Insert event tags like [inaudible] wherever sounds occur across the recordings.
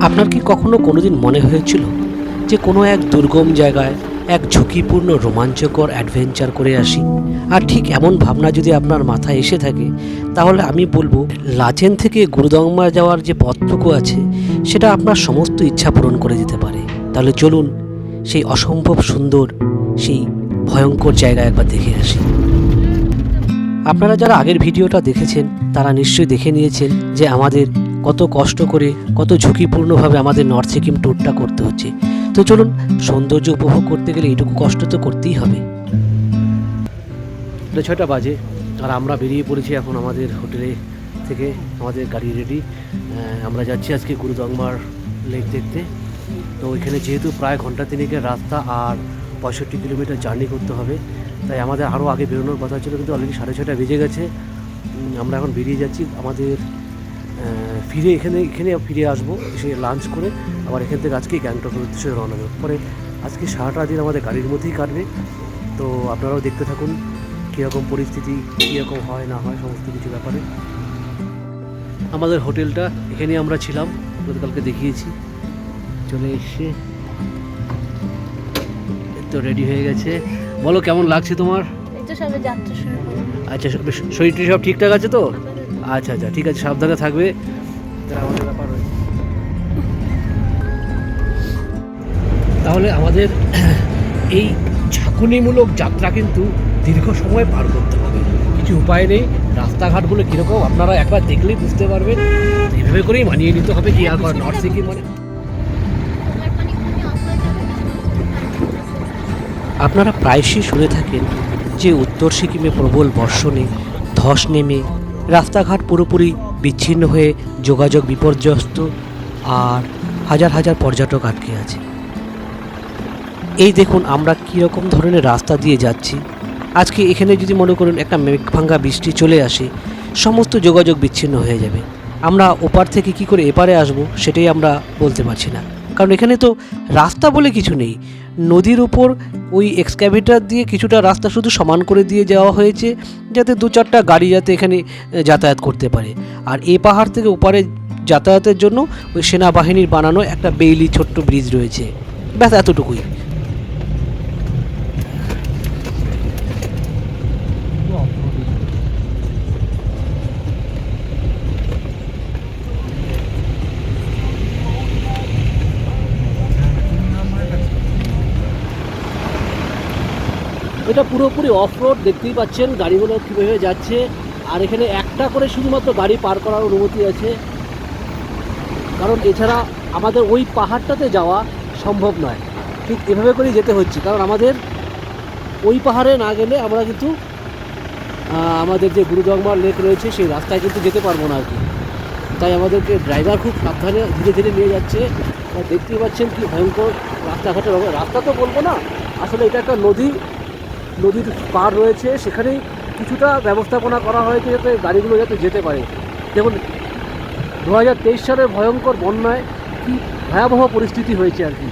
আপনার কি কখনো কোনোদিন মনে হয়েছিল যে কোনো এক দুর্গম জায়গায় এক ঝুঁকিপূর্ণ রোমাঞ্চকর অ্যাডভেঞ্চার করে আসি? আর ঠিক এমন ভাবনা যদি আপনার মাথায় এসে থাকে, তাহলে আমি বলব, লাচেন থেকে গুরুদংমা যাওয়ার যে পথটুকু আছে, সেটা আপনার সমস্ত ইচ্ছা পূরণ করে দিতে পারে। তাহলে চলুন সেই অসম্ভব সুন্দর, সেই ভয়ঙ্কর জায়গা একবার দেখে আসি। আপনারা যারা আগের ভিডিওটা দেখেছেন, তারা নিশ্চয়ই দেখে নিয়েছেন যে আমাদের কত কষ্ট করে, কত ঝুঁকিপূর্ণভাবে আমাদের নর্থ সিকিম ট্যুরটা করতে হচ্ছে। তো চলুন, সৌন্দর্য উপভোগ করতে গেলে এইটুকু কষ্ট তো করতেই হবে। ছয়টা বাজে, আর আমরা বেরিয়ে পড়েছি এখন আমাদের হোটেলে থেকে, আমাদের গাড়ি রেডি আমরা যাচ্ছি আজকে গুরুদংমার লেক দেখতে। তো এখানে যেহেতু প্রায় ঘণ্টা তিনেকের রাস্তা আর পঁয়ষট্টি কিলোমিটার জার্নি করতে হবে, তাই আমাদের আরও আগে বেরোনোর কথা ছিল, কিন্তু অলরেডি সাড়ে ছটা বেজে গেছে। আমরা এখন বেরিয়ে যাচ্ছি আমাদের ফিরে এখানে এখানে ফিরে আসব এসে লাঞ্চ করে আবার এখান থেকে আজকে গ্যাংটকের উদ্দেশ্যে রওনা দেবো। পরে আজকে সারাটা দিন আমাদের গাড়ির মধ্যেই কাটবে। তো আপনারাও দেখতে থাকুন কীরকম পরিস্থিতি কীরকম হয় না হয় সমস্ত কিছু ব্যাপারে। আমাদের হোটেলটা এখানে আমরা ছিলাম গতকালকে দেখিয়েছি। চলে এসে তো রেডি হয়ে গেছে। বলো কেমন লাগছে তোমার? আচ্ছা সব- শরীর সব ঠিকঠাক আছে তো? আচ্ছা আচ্ছা ঠিক আছে, সাবধানে থাকবে। আমাদের ব্যাপার তাহলে আমাদের [clears throat] এই ঝাঁকুনিমূলক যাত্রা কিন্তু দীর্ঘ সময় পার করতে হবে। কিছু উপায় নেই, রাস্তাঘাটগুলো কীরকম আপনারা একবার দেখলেই বুঝতে পারবেন। এভাবে করেই মানিয়ে নিতে হবে, কি আর নর্থ সিকিম মানে? আপনারা প্রায়শই শুনে থাকেন যে উত্তর সিকিমে প্রবল বর্ষণে ধস নেমে রাস্তাঘাট পুরোপুরি বিচ্ছিন্ন হয়ে যোগাযোগ বিপর্যস্ত আর হাজার হাজার পর্যটক আটকে আছে। এই দেখুন আমরা কীরকম ধরনের রাস্তা দিয়ে যাচ্ছি। আজকে এখানে যদি মনে করুন একটা মেঘভাঙ্গা বৃষ্টি চলে আসে, সমস্ত যোগাযোগ বিচ্ছিন্ন হয়ে যাবে। আমরা ওপার থেকে কি করে এপারে আসব সেটাই আমরা বলতে পারছি না। কারণ এখানে তো রাস্তা বলে কিছু নেই। নদীর উপর ওই এক্সক্যাভেটার দিয়ে কিছুটা রাস্তা শুধু সমান করে দিয়ে যাওয়া হয়েছে, যাতে দু চারটা গাড়ি যাতে এখানে যাতায়াত করতে পারে। আর এ পাহাড় থেকে ওপারে যাতায়াতের জন্য ওই সেনাবাহিনীর বানানো একটা বেইলি ছোট্ট ব্রিজ রয়েছে। ব্যাস, এতটুকুই। এটা পুরোপুরি অফ রোড দেখতেই পাচ্ছেন, গাড়িগুলো কীভাবে যাচ্ছে। আর এখানে একটা করে শুধুমাত্র গাড়ি পার করার অনুমতি আছে। কারণ এছাড়া আমাদের ওই পাহাড়টাতে যাওয়া সম্ভব নয়। ঠিক এভাবে করেই যেতে হচ্ছে। কারণ আমাদের ওই পাহাড়ে না গেলে আমরা কিন্তু আমাদের যে গুরুদংমার লেক রয়েছে, সেই রাস্তায় কিন্তু যেতে পারব না আর কি। তাই আমাদেরকে ড্রাইভার খুব সাবধানে ধীরে ধীরে নিয়ে যাচ্ছে। দেখতেই পাচ্ছেন কি ভয়ঙ্কর রাস্তাঘাটের রাস্তা তো বলব না, আসলে এটা একটা নদী নদীর পার রয়েছে, সেখানেই কিছুটা ব্যবস্থাপনা করা হয়েছে যাতে গাড়িগুলো যাতে যেতে পারে। যেমন দু হাজার তেইশ সালের ভয়ঙ্কর বন্যায় কি ভয়াবহ পরিস্থিতি হয়েছে আর কি।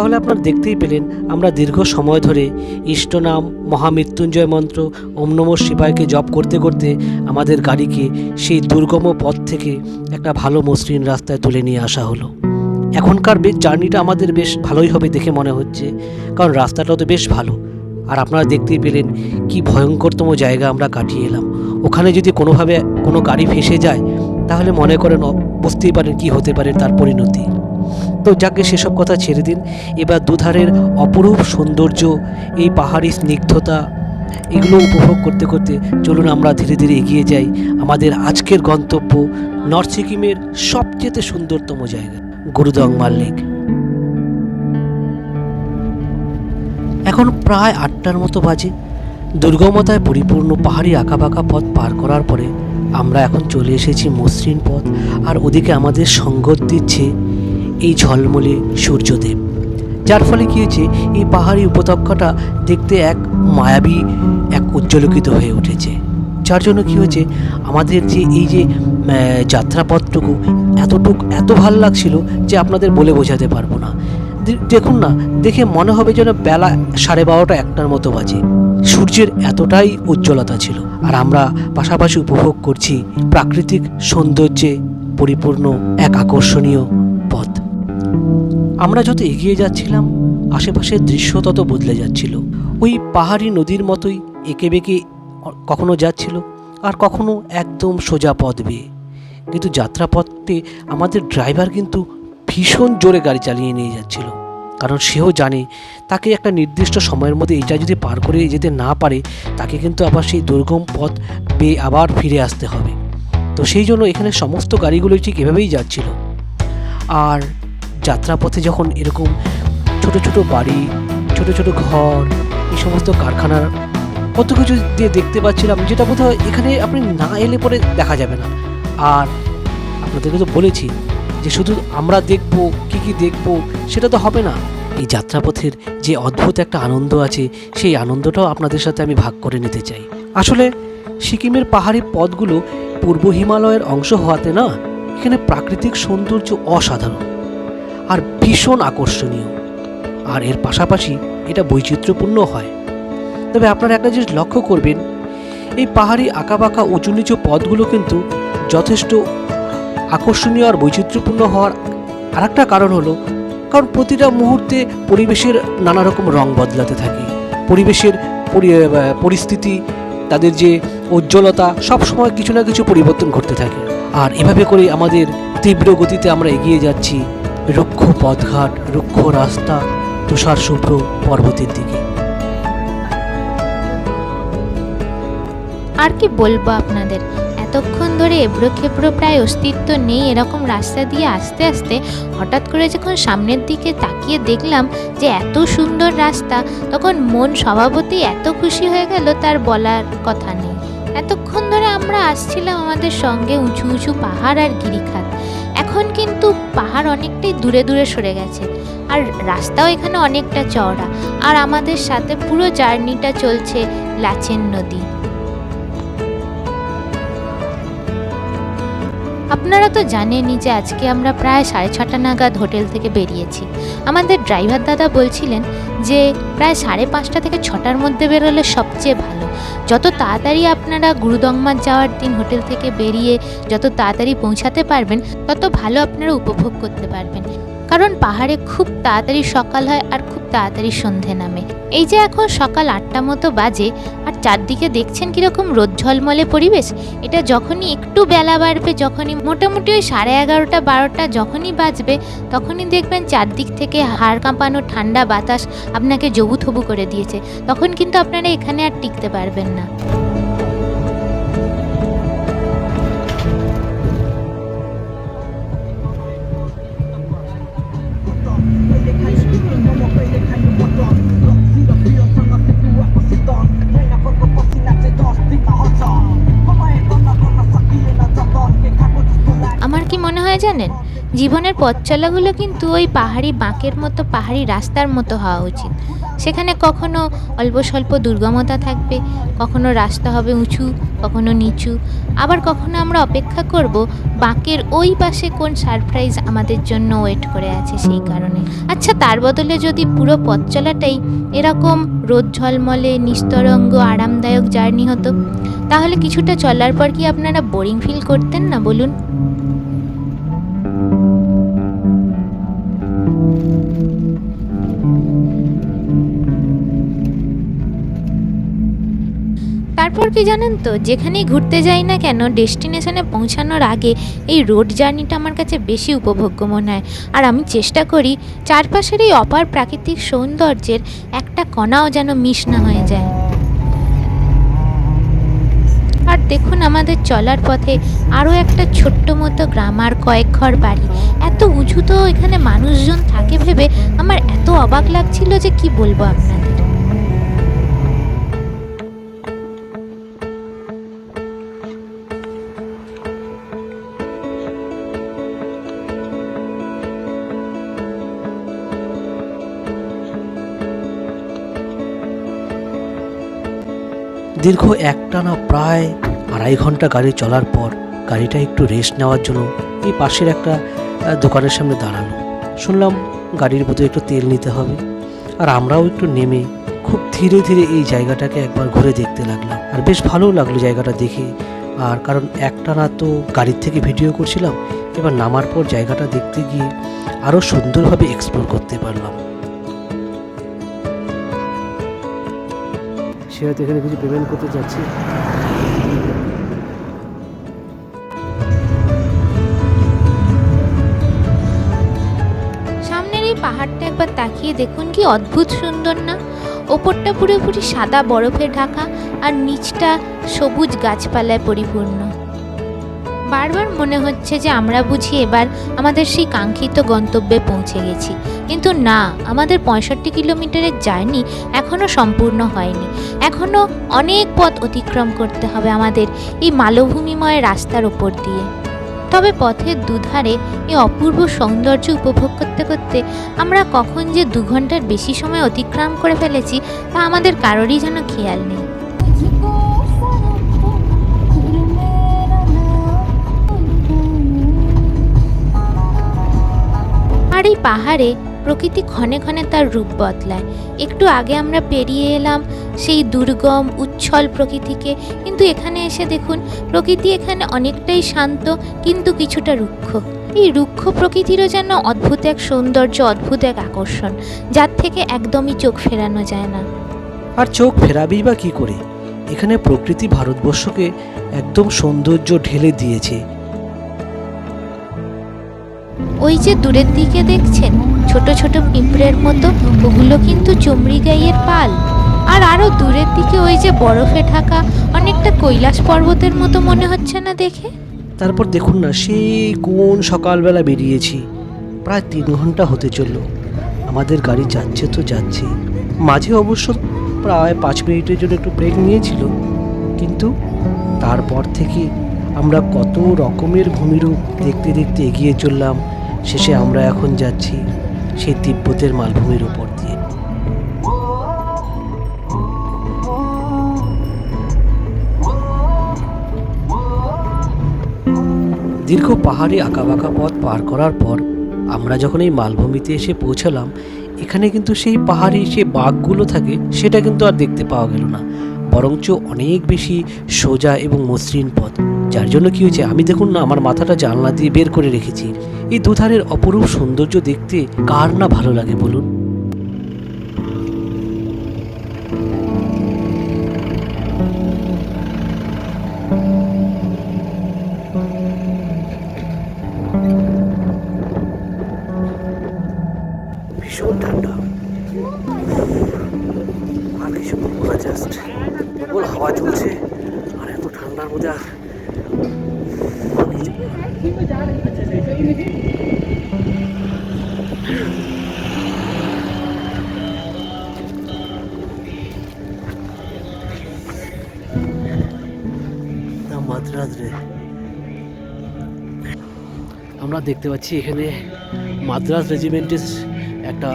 তাহলে আপনারা দেখতেই পেলেন, আমরা দীর্ঘ সময় ধরে ইষ্টনাম মহামৃত্যুঞ্জয় মন্ত্র, ওম নমঃ শিবায়কে জপ করতে করতে আমাদের গাড়িকে সেই দুর্গম পথ থেকে একটা ভালো মসৃণ রাস্তায় তুলে নিয়ে আসা হলো। এখনকার বেশ জার্নিটা আমাদের বেশ ভালোই হবে দেখে মনে হচ্ছে, কারণ রাস্তাটাও তো বেশ ভালো। আর আপনারা দেখতেই পেলেন কি ভয়ঙ্করতম জায়গা আমরা কাটিয়ে এলাম। ওখানে যদি কোনোভাবে কোনো গাড়ি ফেসে যায়, তাহলে মনে করেন বুঝতেই পারেন কি হতে পারে তার পরিণতি। তো যাকে সেসব কথা ছেড়ে দিন। এবার দুধারের অপরূপ সৌন্দর্য, এই পাহাড়ি স্নিগ্ধতা, এগুলো উপভোগ করতে করতে চলুন আমরা ধীরে ধীরে এগিয়ে যাই। আমাদের আজকের গন্তব্য নর্থ সিকিমের সবচেয়ে সুন্দরতম জায়গা, গুরুদং মাল্লিক। এখন প্রায় আটটার মতো বাজে। দুর্গমতায় পরিপূর্ণ পাহাড়ি আঁকাবাঁকা পথ পার করার পরে আমরা এখন চলে এসেছি মসৃণ পথ, আর ওদিকে আমাদের সঙ্গত দিচ্ছে এই ঝলমলে সূর্যদেব, যার ফলে কী হয়েছে, এই পাহাড়ি উপত্যকাটা দেখতে এক মায়াবী, এক উজ্জ্বলকিত হয়ে উঠেছে। যার জন্য কী হয়েছে, আমাদের যে এই যে যাত্রাপথটুকু এতটুক, এত ভালো লাগছিল যে আপনাদের বলে বোঝাতে পারব না। দেখুন না, দেখে মনে হবে যেন বেলা সাড়ে বারোটা একটার মতো বাজে। সূর্যের এতটাই উজ্জ্বলতা ছিল। আর আমরা পাশাপাশি উপভোগ করছি প্রাকৃতিক সৌন্দর্যে পরিপূর্ণ এক আকর্ষণীয় আমরা যত এগিয়ে যাচ্ছিলাম, আশেপাশের দৃশ্য তত বদলে যাচ্ছিল। ওই পাহাড়ি নদীর মতোই এঁকে বেঁকে কখনো যাচ্ছিল আর কখনো একদম সোজা পথ বেয়ে। কিন্তু যাত্রাপথে আমাদের ড্রাইভার কিন্তু ভীষণ জোরে গাড়ি চালিয়ে নিয়ে যাচ্ছিল। কারণ সেও জানে, তাকে একটা নির্দিষ্ট সময়ের মধ্যে এটা যদি পার করে যেতে না পারে, তাকে কিন্তু আবার সেই দুর্গম পথ পেয়ে আবার ফিরে আসতে হবে। তো সেই জন্য এখানে সমস্ত গাড়িগুলো ঠিক এভাবেই যাচ্ছিল। আর যাত্রাপথে যখন এরকম ছোট ছোট বাড়ি, ছোট ছোট ঘর, এই সমস্ত কারখানার কত কিছু দিয়ে দেখতে পাচ্ছিলাম, যেটা বোধহয় এখানে আপনি না এলে পরে দেখা যাবে না। আর আপনাদেরকে তো বলেছি যে শুধু আমরা দেখব, কি কি দেখব, সেটা তো হবে না। এই যাত্রাপথের যে অদ্ভুত একটা আনন্দ আছে, সেই আনন্দটাও আপনাদের সাথে আমি ভাগ করে নিতে চাই। আসলে সিকিমের পাহাড়ি পথগুলো পূর্ব হিমালয়ের অংশ হওয়াতে না, এখানে প্রাকৃতিক সৌন্দর্য অসাধারণ। আর ভীষণ আকর্ষণীয়। আর এর পাশাপাশি এটা বৈচিত্র্যপূর্ণ হয়। তবে আপনারা একটা জিনিস লক্ষ্য করবেন, এই পাহাড়ি আঁকাবাঁকা উঁচু নিচু পথগুলো কিন্তু যথেষ্ট আকর্ষণীয় আর বৈচিত্র্যপূর্ণ হওয়ার আর একটা কারণ হলো, কারণ প্রতিটা মুহূর্তে পরিবেশের নানা রকম রং বদলাতে থাকে। পরিবেশের পরিস্থিতি, তাদের যে উজ্জ্বলতা সব সময় কিছু না কিছু পরিবর্তন ঘটতে থাকে। আর এভাবে করে আমাদের তীব্র গতিতে আমরা এগিয়ে যাচ্ছি। রুক্ষ পথঘাট, রুক্ষ রাস্তা, তুষার শুভ্র পর্বতের দিকে। আর কি বলব আপনাদের? এতক্ষণ ধরে এবড়ো খেবড়ো প্রায় অস্তিত্ব নেই, এরকম রাস্তা দিয়ে আস্তে আস্তে হঠাৎ করে যখন সামনের দিকে তাকিয়ে দেখলাম যে এত সুন্দর রাস্তা, তখন মন স্বভাবতই এত খুশি হয়ে গেল তার বলার কথা নেই। এতক্ষণ ধরে আমরা আসছিলাম আমাদের সঙ্গে উঁচু উঁচু পাহাড় আর গিরিখাত। এখন কিন্তু পাহাড় অনেকটাই দূরে দূরে সরে গেছে। আর রাস্তাও এখানে অনেকটা চওড়া। আর আমাদের সাথে পুরো জার্নিটা চলছে লাচেন নদী। আপনারা তো জানেনই যে আজকে আমরা প্রায় সাড়ে ছটা নাগাদ হোটেল থেকে বেরিয়েছি। আমাদের ড্রাইভার দাদা বলছিলেন যে প্রায় সাড়ে পাঁচটা থেকে ছটার মধ্যে বেরোলে সবচেয়ে ভালো। যত তাড়াতাড়ি আপনারা গুরুদংমার যাওয়ার দিন হোটেল থেকে বেরিয়ে যত তাড়াতাড়ি পৌঁছাতে পারবেন, তত ভালো আপনারা উপভোগ করতে পারবেন। কারণ পাহাড়ে খুব তাড়াতাড়ি সকাল হয় আর খুব তাড়াতাড়ি সন্ধে নামে। এই যে এখন সকাল আটটা মতো বাজে, আর চারদিকে দেখছেন কীরকম রোদ ঝলমলে পরিবেশ? এটা যখনই একটু বেলা বাড়বে, যখনই মোটামুটি ওই সাড়ে এগারোটা, বারোটা যখনই বাজবে, তখনই দেখবেন চারদিক থেকে হাড় কাঁপানো ঠান্ডা বাতাস আপনাকে জবু থবু করে দিয়েছে। তখন কিন্তু আপনারা এখানে আর টিকতে পারবেন না। জানেন? জীবনের পথ চলাগুলো কিন্তু ওই পাহাড়ি বাঁকের মতো, পাহাড়ি রাস্তার মতো হওয়া উচিত। সেখানে কখনো অল্প স্বল্প দুর্গমতা থাকবে, কখনো রাস্তা হবে উঁচু, কখনো নিচু। আবার কখনো আমরা অপেক্ষা করব বাঁকের ওই পাশে কোন সারপ্রাইজ আমাদের জন্য ওয়েট করে আছে সেই কারণে। আচ্ছা তার বদলে যদি পুরো পথ চলাটাই এরকম রোদ ঝলমলে, নিস্তরঙ্গ, আরামদায়ক জার্নি হতো, তাহলে কিছুটা চলার পর কি আপনারা বোরিং ফিল করতেন না বলুন? তারপর কি জানেন তো, যেখানেই ঘুরতে যাই না কেন, ডেস্টিনেশনে পৌঁছানোর আগে এই রোড জার্নিটা আমার কাছে বেশি উপভোগ্য মনে হয়। আর আমি চেষ্টা করি চারপাশের এই অপার প্রাকৃতিক সৌন্দর্যের একটা কণাও যেন মিস না হয়ে যায়। আর দেখুন আমাদের চলার পথে আরও একটা ছোট্ট মতো গ্রাম আর কয়েক ঘর বাড়ি। এত উঁচু তো এখানে মানুষজন থাকে ভেবে আমার এত অবাক লাগছিল যে কি বলব আপনাদের দীর্ঘ একটানা প্রায় আড়াই ঘণ্টা গাড়ি চলার পর গাড়িটা একটু রেস্ট নেওয়ার জন্য এই পাশের একটা দোকানের সামনে দাঁড়ানো শুনলাম গাড়ির বোধহয় একটু তেল নিতে হবে। আর আমরাও একটু নেমে খুব ধীরে ধীরে এই জায়গাটাকে একবার ঘুরে দেখতে লাগলাম। আর বেশ ভালোও লাগল জায়গাটা দেখে। আর কারণ একটানা তো গাড়ির থেকে ভিডিও করছিলাম, এবার নামার পর জায়গাটা দেখতে গিয়ে আরও সুন্দরভাবে এক্সপ্লোর করতে পারলাম। সে হয়তো এখানে কিছু পেমেন্ট করতে চাচ্ছি সামনের এই পাহাড়টা একবার তাকিয়ে দেখুন কি অদ্ভুত সুন্দর না? ওপরটা পুরোপুরি সাদা বরফে ঢাকা আর নিচটা সবুজ গাছপালায় পরিপূর্ণ। বারবার মনে হচ্ছে যে আমরা বুঝি এবার আমাদের সেই কাঙ্ক্ষিত গন্তব্যে পৌঁছে গেছি। কিন্তু না, আমাদের পঁয়ষট্টি কিলোমিটারের জার্নি এখনও সম্পূর্ণ হয়নি। এখনও অনেক পথ অতিক্রম করতে হবে আমাদের এই মালভূমিময় রাস্তার ওপর দিয়ে। তবে পথের দুধারে এই অপূর্ব সৌন্দর্য উপভোগ করতে করতে আমরা কখন যে দু ঘণ্টার বেশি সময় অতিক্রম করে ফেলেছি, তা আমাদের কারোরই যেন খেয়াল নেই। পাহাড়ে প্রকৃতি ক্ষণে ক্ষণে তার রূপ বদলায়। একটু আগে আমরা পেরিয়ে এলাম সেই দুর্গম, উচ্ছল প্রকৃতিকে, কিন্তু এখানে এসে দেখুন, প্রকৃতি এখানে অনেকটাই শান্ত, কিন্তু কিছুটা রুক্ষ। এই রুক্ষ প্রকৃতিরও যেন অদ্ভুত এক সৌন্দর্য, অদ্ভুত এক আকর্ষণ, যার থেকে একদমই চোখ ফেরানো যায় না। আর চোখ ফেরাবি বা কি করে? এখানে প্রকৃতি ভারতবর্ষকে একদম সৌন্দর্য ঢেলে দিয়েছে। ওই যে দূরের দিকে দেখছেন, ছোট ছোট পিঁপড়ের মতো, ওগুলো কিন্তু চমড়ি গাইয়ের পাল। আর আরও দূরের দিকে ওই যে বরফে ঢাকা অনেকটা কৈলাস পর্বতের মতো মনে হচ্ছে না দেখে? তারপর দেখুন না সেই কোন সকালবেলা বেরিয়েছি। প্রায় তিন ঘণ্টা হতে চলল। আমাদের গাড়ি যাচ্ছে তো যাচ্ছে। মাঝে অবশ্য প্রায় পাঁচ মিনিটের জন্য একটু ব্রেক নিয়েছিল। কিন্তু তারপর থেকে আমরা কত রকমের ভূমিরূপ দেখতে দেখতে এগিয়ে চললাম, শেষে আমরা এখন যাচ্ছি সেই তিব্বতের মালভূমির উপর দিয়ে। দীর্ঘ পাহাড়ি আঁকাবাঁকা পথ পার করার পর আমরা যখন এই মালভূমিতে এসে পৌঁছালাম, এখানে কিন্তু সেই পাহাড়ে যে বাঘগুলো থাকে, সেটা কিন্তু আর দেখতে পাওয়া গেল না। বরঞ্চ অনেক বেশি সোজা এবং মসৃণ পথ। যার জন্য কি হয়েছে? আমি দেখুন না, আমার মাথাটা জানলা দিয়ে বের করে রেখেছি। এই দুধারের অপরূপ সৌন্দর্য দেখতে কার না ভালো লাগে বলুন? আমরা দেখতে পাচ্ছি এখানে মাদ্রাস রেজিমেন্টের একটা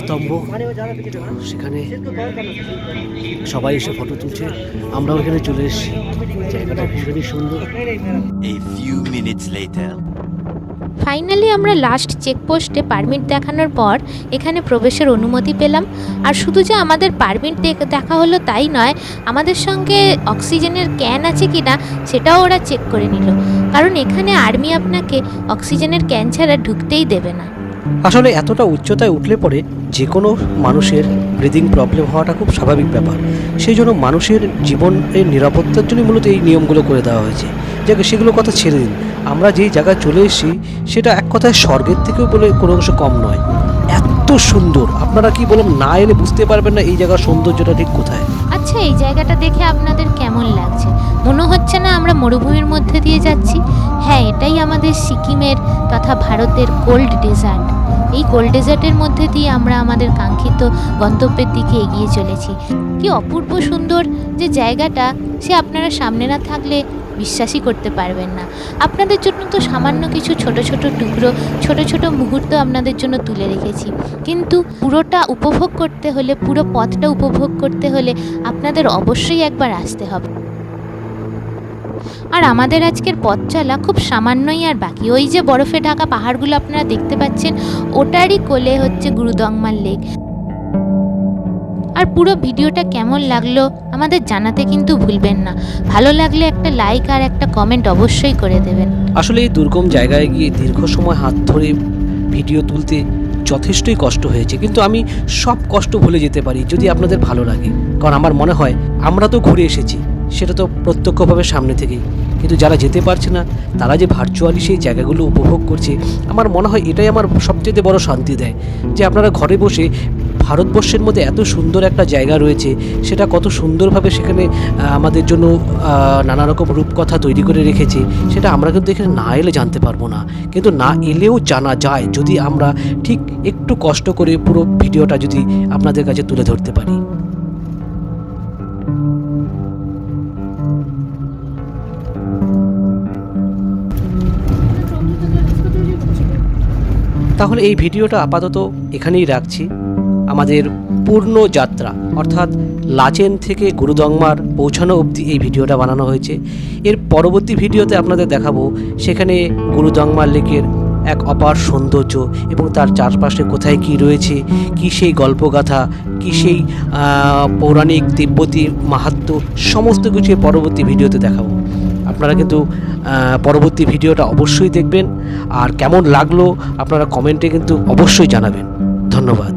স্তম্ভ সেখানে সবাই এসে ফটো তুলছে। আমরাও এখানে চলে এসেছি। জায়গাটা ভীষণই সুন্দর। ফাইনালি আমরা লাস্ট চেকপোস্টে পারমিট দেখানোর পর এখানে প্রবেশের অনুমতি পেলাম। আর শুধু যে আমাদের পারমিট দেখা হলো তাই নয়, আমাদের সঙ্গে অক্সিজেনের ক্যান আছে কি না, সেটাও ওরা চেক করে নিল। কারণ এখানে আর্মি আপনাকে অক্সিজেনের ক্যান ছাড়া ঢুকতেই দেবে না। আসলে এতটা উচ্চতায় উঠলে পরে যে কোনো মানুষের ব্রিদিং প্রবলেম হওয়াটা খুব স্বাভাবিক ব্যাপার। সেই জন্য মানুষের জীবনের নিরাপত্তার জন্য মূলত এই নিয়মগুলো করে দেওয়া হয়েছে। যাকে সেগুলো কথা ছেড়ে দিন। আমরা যেই জায়গায় চলে এসেছি, সেটা এক কথায় স্বর্গের থেকেও বলে কোনো অংশ কম নয়। এত সুন্দর। আপনারা কি বলেন, না এলে বুঝতে পারবেন না এই জায়গার সৌন্দর্যটা ঠিক কোথায়? আচ্ছা এই জায়গাটা দেখে আপনাদের কেমন লাগছে? মনে হচ্ছে না আমরা মরুভূমির মধ্যে দিয়ে যাচ্ছি। হ্যাঁ এটাই আমাদের সিকিমের তথা ভারতের কোল্ড ডেজার্ট। এই কোল্ড ডেজার্টের মধ্যে দিয়ে আমরা আমাদের কাঙ্ক্ষিত গন্তব্যের দিকে এগিয়ে চলেছি। কি অপূর্ব সুন্দর যে জায়গাটা, সে আপনারা সামনে না থাকলে বিশ্বাসই করতে পারবেন না। আপনাদের জন্য তো সামান্য কিছু ছোট ছোট টুকরো, ছোট ছোট মুহূর্ত আপনাদের জন্য তুলে রেখেছি। কিন্তু পুরোটা উপভোগ করতে হলে, পুরো পথটা উপভোগ করতে হলে আপনাদের অবশ্যই একবার আসতে হবে। আর আমাদের আজকের পথ চলা খুব সামান্যই আর বাকি। ওই যে বরফে ঢাকা পাহাড়গুলো আপনারা দেখতে পাচ্ছেন, ওটারই কোলে হচ্ছে গুরুদংমার লেক। আর পুরো ভিডিওটা কেমন লাগল আমাদের জানাতে কিন্তু ভুলবেন না। ভালো লাগলে একটা লাইক আর একটা কমেন্ট অবশ্যই করে দেবেন। আসলে এই দুর্গম জায়গায় গিয়ে দীর্ঘ সময় হাত ধরে ভিডিও তুলতে যথেষ্টই কষ্ট হয়েছে। কিন্তু আমি সব কষ্ট ভুলে যেতে পারি যদি আপনাদের ভালো লাগে। কারণ আমার মনে হয় আমরা তো ঘুরে এসেছি। সেটা তো প্রত্যক্ষভাবে সামনে থেকেই। কিন্তু যারা যেতে পারছে না, তারা যে ভার্চুয়ালি সেই জায়গাগুলো উপভোগ করছে, আমার মনে হয় এটাই আমার সবচেয়ে বড় শান্তি দেয়। যে আপনারা ঘরে বসে ভারতবর্ষের মধ্যে এত সুন্দর একটা জায়গা রয়েছে, সেটা কত সুন্দরভাবে সেখানে আমাদের জন্য নানা রকম রূপকথা তৈরি করে রেখেছে, সেটা আমরা কিন্তু এখানে না এলে জানতে পারব না। কিন্তু না এলেও জানা যায় যদি আমরা ঠিক একটু কষ্ট করে পুরো ভিডিওটা যদি আপনাদের কাছে তুলে ধরতে পারি। তাহলে এই ভিডিওটা আপাতত এখানেই রাখছি। আমাদের পূর্ণ যাত্রা, অর্থাৎ লাচেন থেকে গুরুদংমার পৌঁছানো অবধি এই ভিডিওটা বানানো হয়েছে। এর পরবর্তী ভিডিওতে আপনাদের দেখাবো সেখানে গুরুদংমার লেকের এক অপার সৌন্দর্য এবং তার চারপাশে কোথায় কি রয়েছে, কি সেই গল্পগাথা, কি সেই পৌরাণিক তিব্বতী মাহাত্ম্য, সমস্ত কিছু পরবর্তী ভিডিওতে দেখাবো। আপনারা কিন্তু পরবর্তী ভিডিওটা অবশ্যই দেখবেন। আর কেমন লাগল আপনারা কমেন্টে কিন্তু অবশ্যই জানাবেন। ধন্যবাদ।